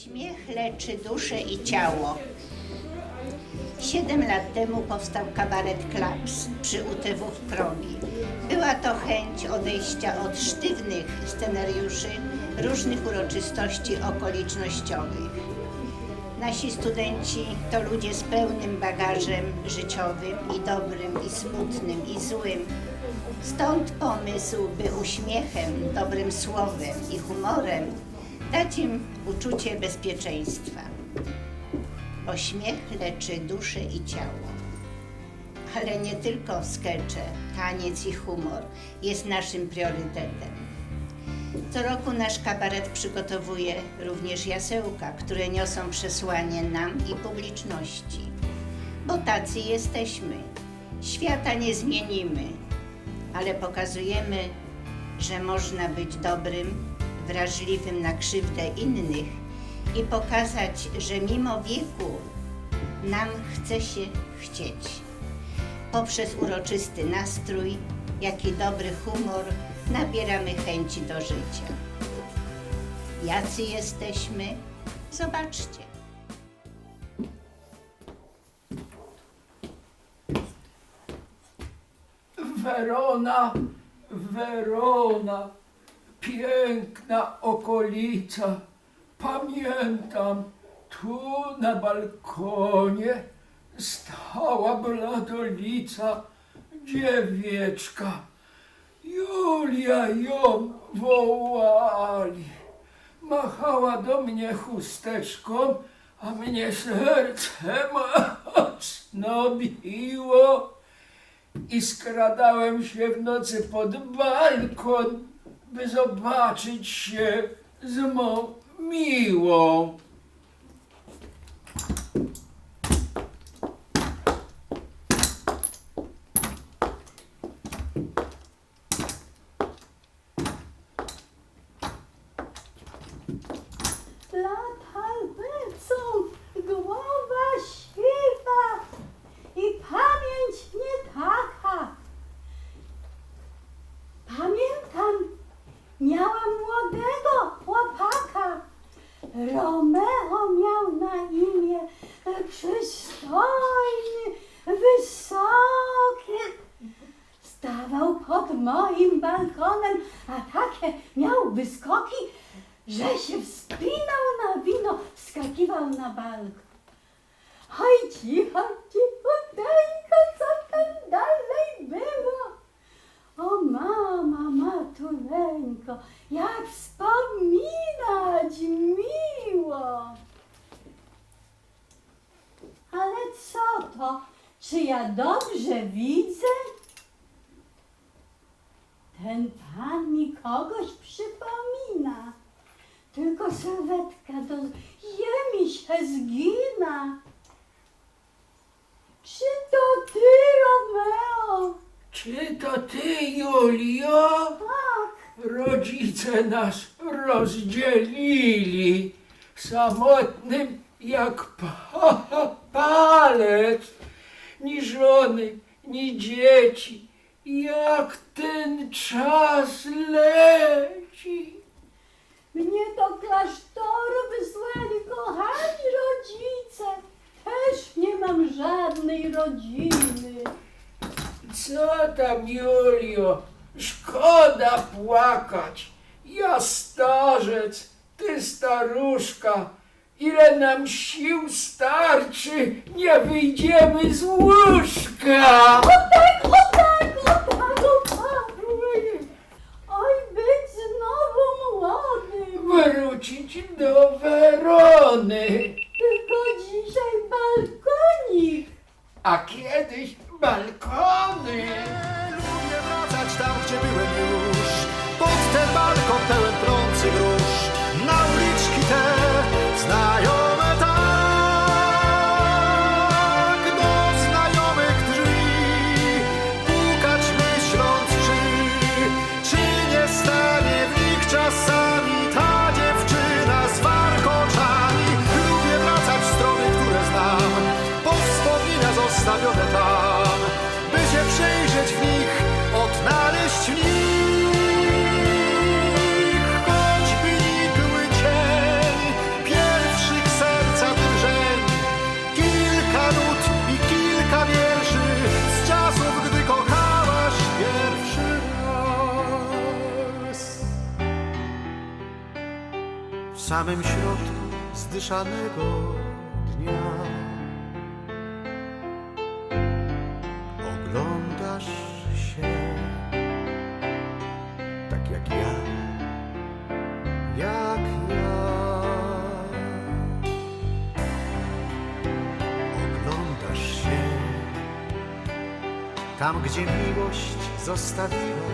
Śmiech leczy duszę i ciało. Siedem lat temu powstał kabaret Klaps przy UTW w Progi. Była to chęć odejścia od sztywnych scenariuszy różnych uroczystości okolicznościowych. Nasi studenci to ludzie z pełnym bagażem życiowym i dobrym, i smutnym, i złym. Stąd pomysł, by uśmiechem, dobrym słowem i humorem dać im uczucie bezpieczeństwa. Bo śmiech leczy duszę i ciało. Ale nie tylko skecze, taniec i humor jest naszym priorytetem. Co roku nasz kabaret przygotowuje również jasełka, które niosą przesłanie nam i publiczności. Bo tacy jesteśmy. Świata nie zmienimy, ale pokazujemy, że można być dobrym, wrażliwym na krzywdę innych i pokazać, że mimo wieku nam chce się chcieć. Poprzez uroczysty nastrój, jak i dobry humor nabieramy chęci do życia. Jacy jesteśmy? Zobaczcie. Werona, Werona, piękna okolica. Pamiętam, tu na balkonie stała bladolica dziewieczka. Julia ją wołali. Machała do mnie chusteczką, a mnie serce mocno biło i skradałem się w nocy pod balkon, by zobaczyć się z mą miłą. Wyskoki, że się wspinał na wino, wskakiwał na balkon. Oj, cicho, cichuteńko, co tam dalej było? O mama, matuleńko, jak wspominać miło. Ale co to? Czy ja dobrze widzę? Ten pan kogoś przypomina. Tylko sylwetka do ziemi się zgina. Czy to ty, Romeo? Czy to ty, Julio? Tak, Rodzice nas rozdzielili, samotnym jak pa palec, ni żony, ni dzieci. Jak ten czas leci. mnie do klasztoru wysłali kochani rodzice. Też nie mam żadnej rodziny. Co tam, Julio? Szkoda płakać. Ja starzec, ty staruszka. Ile nam sił starczy, nie wyjdziemy z łóżka. O tak, o tak, o tak, o tak. Oj, być znowu młodym. Wrócić do Werony, Tylko dzisiaj balkonik. a kiedyś balkony. Lubię wracać tam, gdzie byłem samym środku zdyszanego dnia. Oglądasz się tak jak ja, jak ja. Oglądasz się tam, gdzie miłość zostawiłaś